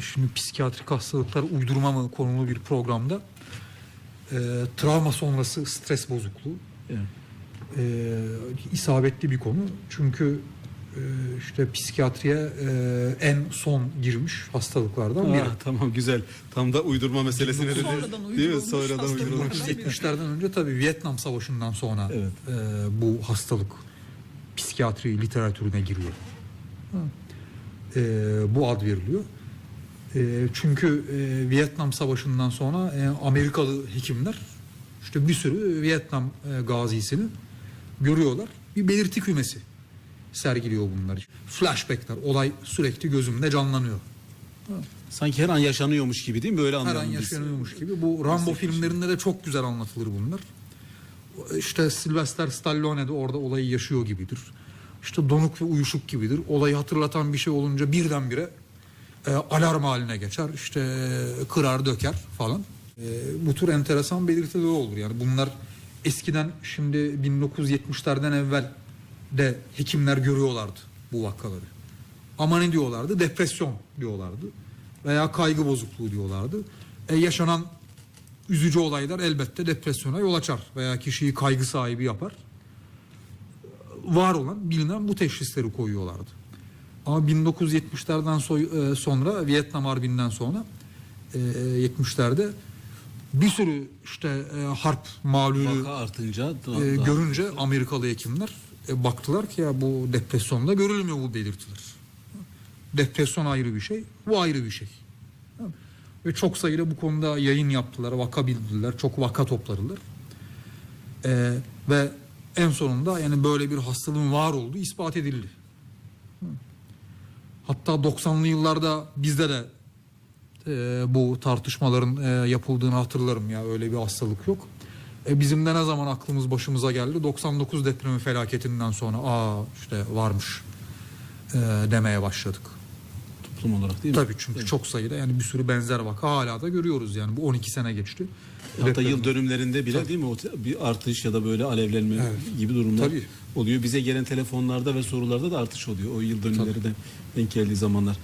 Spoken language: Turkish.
şimdi psikiyatrik hastalıklar uydurma mı konulu bir programda e, travma sonrası stres bozukluğu Evet. e, isabetli bir konu. Çünkü e, işte psikiyatriye e, en son girmiş hastalıklardan biri. Aa, tamam güzel. Tam da uydurma meselesine de değil mi? Sonradan uydurulmuş. 1970'lerden önce tabii Vietnam Savaşı'ndan sonra Evet. e, bu hastalık psikiyatri literatürüne giriyor. Ha. E, bu ad veriliyor. E, çünkü e, Vietnam Savaşı'ndan sonra e, Amerikalı hekimler işte bir sürü Vietnam e, gazisini görüyorlar. Bir belirti kümesi sergiliyor bunlar. Flashbackler, olay sürekli gözümde canlanıyor. Sanki her an yaşanıyormuş gibi değil mi? Böyle Her an biz. yaşanıyormuş gibi. Bu Rambo filmlerinde de çok güzel anlatılır bunlar. İşte Sylvester Stallone de orada olayı yaşıyor gibidir. İşte donuk ve uyuşuk gibidir. Olayı hatırlatan bir şey olunca birdenbire e, alarm haline geçer. İşte e, kırar döker falan. E, bu tür enteresan belirtileri olur. Yani bunlar eskiden şimdi 1970'lerden evvel de hekimler görüyorlardı bu vakaları. Ama ne diyorlardı? Depresyon diyorlardı. Veya kaygı bozukluğu diyorlardı. E, yaşanan üzücü olaylar elbette depresyona yol açar veya kişiyi kaygı sahibi yapar. Var olan bilinen bu teşhisleri koyuyorlardı. Ama 1970'lerden soy- e, sonra Vietnam Harbi'nden sonra e, 70'lerde bir sürü işte e, harp Vaka artınca da, e, da- görünce Amerikalı hekimler e, baktılar ki ya bu depresyonda görülmüyor bu belirtiler. Depresyon ayrı bir şey, bu ayrı bir şey. Ve çok sayıda bu konuda yayın yaptılar, vaka bildirdiler, çok vaka topladılar. E, ve en sonunda yani böyle bir hastalığın var olduğu ispat edildi. Hatta 90'lı yıllarda bizde de e, bu tartışmaların e, yapıldığını hatırlarım ya öyle bir hastalık yok. E, bizim de ne zaman aklımız başımıza geldi 99 depremi felaketinden sonra aa işte varmış e, demeye başladık. Toplum olarak değil mi? Tabii çünkü çok sayıda yani bir sürü benzer vaka hala da görüyoruz yani bu 12 sene geçti. Hatta yıl dönümlerinde bile değil mi o bir artış ya da böyle alevlenme Evet. gibi durumlar Tabii. oluyor. Bize gelen telefonlarda ve sorularda da artış oluyor. O yıl dönümleri de denk geldiği zamanlar.